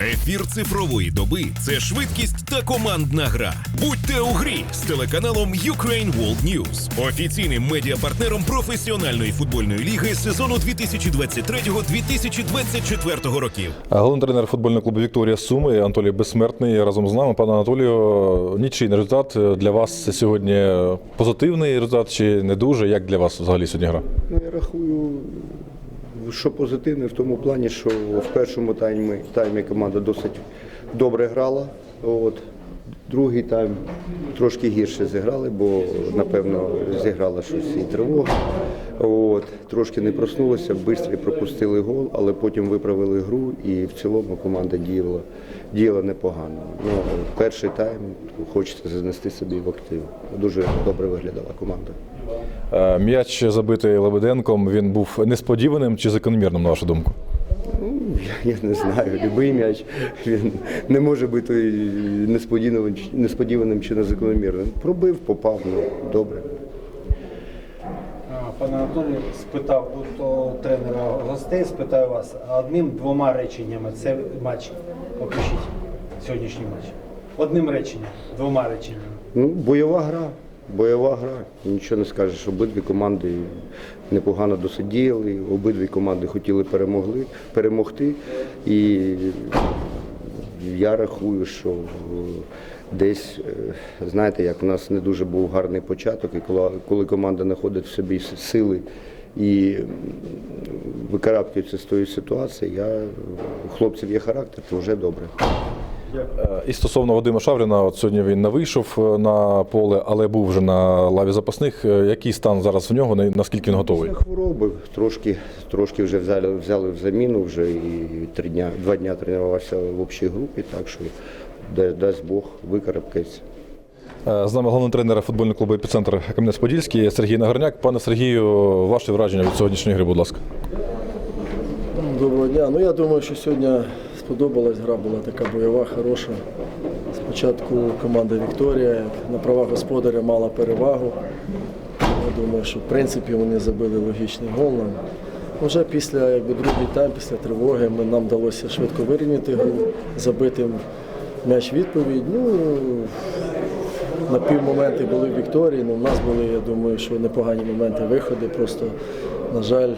Ефір цифрової доби це швидкість та командна гра. Будьте у грі з телеканалом Ukraine World News, офіційним медіапартнером професіональної футбольної ліги сезону 2023-2024 років. Головний тренер футбольного клубу Вікторія Суми Анатолій Безсмертний разом з нами. Пане Анатолію, нічийний результат для вас це сьогодні позитивний результат чи не дуже? Як для вас взагалі сьогодні гра? Ну, я рахую, що позитивне в тому плані, що в першому таймі, таймі команда досить добре грала. От. Другий тайм трошки гірше зіграли, бо напевно зіграла щось і тривога. От. Трошки не проснулися, швидко пропустили гол, але потім виправили гру і в цілому команда діяла, діяла непогано. Ну, перший тайм хочеться занести собі в актив. Дуже добре виглядала команда. Е, М'яч забитий Лебеденком. Він був несподіваним чи закономірним, на вашу думку? Я, я не знаю, любий м'яч він не може бути несподіваним, несподіваним чи незакономірним. Пробив, попав, ну добре. Пане Анатолій спитав тут у тренера гостей, спитаю вас одним-двома реченнями. Це матч. Опишіть сьогоднішній матч. Одним реченням, двома реченнями. Ну, бойова гра. Бойова гра. Нічого не скажеш. Обидві команди непогано досить обидві команди хотіли перемогли, перемогти. І я рахую, що десь, е, знаєте, як у нас не дуже був гарний початок, і коли, команда знаходить в собі сили і м, викарабкується з тої ситуації, я, у хлопців є характер, це вже добре. Е, І стосовно Вадима Шавріна, от сьогодні він не вийшов е, на поле, але був вже на лаві запасних. Е, Який стан зараз в нього? Наскільки він готовий? Хвороби. Трошки, трошки вже взяли, взяли в заміну вже і три дня, два дня тренувався в общій групі, так що дасть Бог викарабкається. З нами головний тренер футбольного клубу «Епіцентр» Кам'янець-Подільський Сергій Нагорняк. Пане Сергію, ваші враження від сьогоднішньої гри, будь ласка. Доброго дня. Ну я думаю, що сьогодні сподобалась гра, була така бойова, хороша. Спочатку команда Вікторія на правах господаря мала перевагу. Я думаю, що в принципі вони забили логічний гол. Вже після якби, другий тайм, після тривоги, ми, нам вдалося швидко вирівняти гру, забити м'яч відповідь. Ну, на півмоменти були в Вікторії, але в нас були, я думаю, що непогані моменти виходи. Просто, на жаль,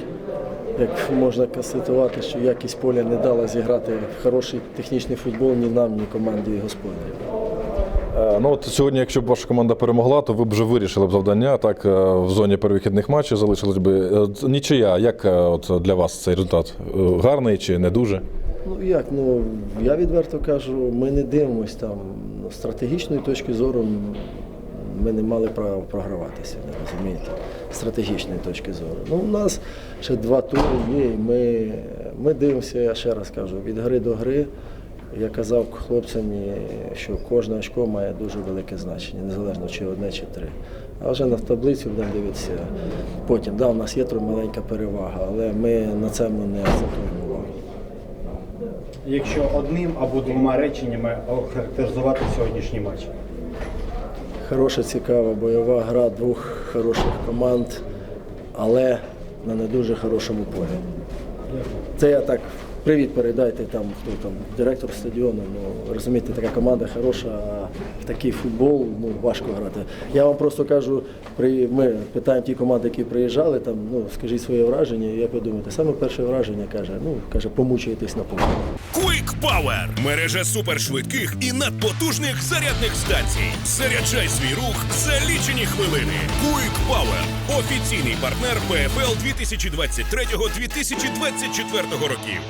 як можна констатувати, що якість поля не дала зіграти в хороший технічний футбол ні нам, ні команді господарів. Е, Ну от сьогодні, якщо б ваша команда перемогла, то ви б вже вирішили б завдання. Так е, в зоні перевихідних матчів залишилось би Е, нічия. Як от для вас цей результат? Гарний чи не дуже? Ну як, ну я відверто кажу, ми не дивимося там з стратегічної точки зору. Ми не мали права програватися, розумієте, з стратегічної точки зору. Ну, у нас ще два тури є, і ми, ми дивимося, я ще раз кажу, від гри до гри. Я казав хлопцям, що кожне очко має дуже велике значення, незалежно чи одне, чи три. А вже на таблицю будемо дивитися потім. Да, у нас є маленька перевага, але ми на цьому не акцентуємо увагу. Якщо одним або двома реченнями охарактеризувати сьогоднішній матч. Хороша, цікава бойова гра двох хороших команд, але на не дуже хорошому полі. Це я так. Привіт передайте там, хто там, директор стадіону. Ну, розумієте, така команда хороша, а в такий футбол ну, важко грати. Я вам просто кажу, при, ми питаємо ті команди, які приїжджали, там, ну, скажіть своє враження, і як ви думаєте, саме перше враження каже, ну, каже, помучаєтесь на полі. Quick Power – мережа супершвидких і надпотужних зарядних станцій. Заряджай свій рух за лічені хвилини. Quick Power – офіційний партнер ПФЛ 2023-2024 років.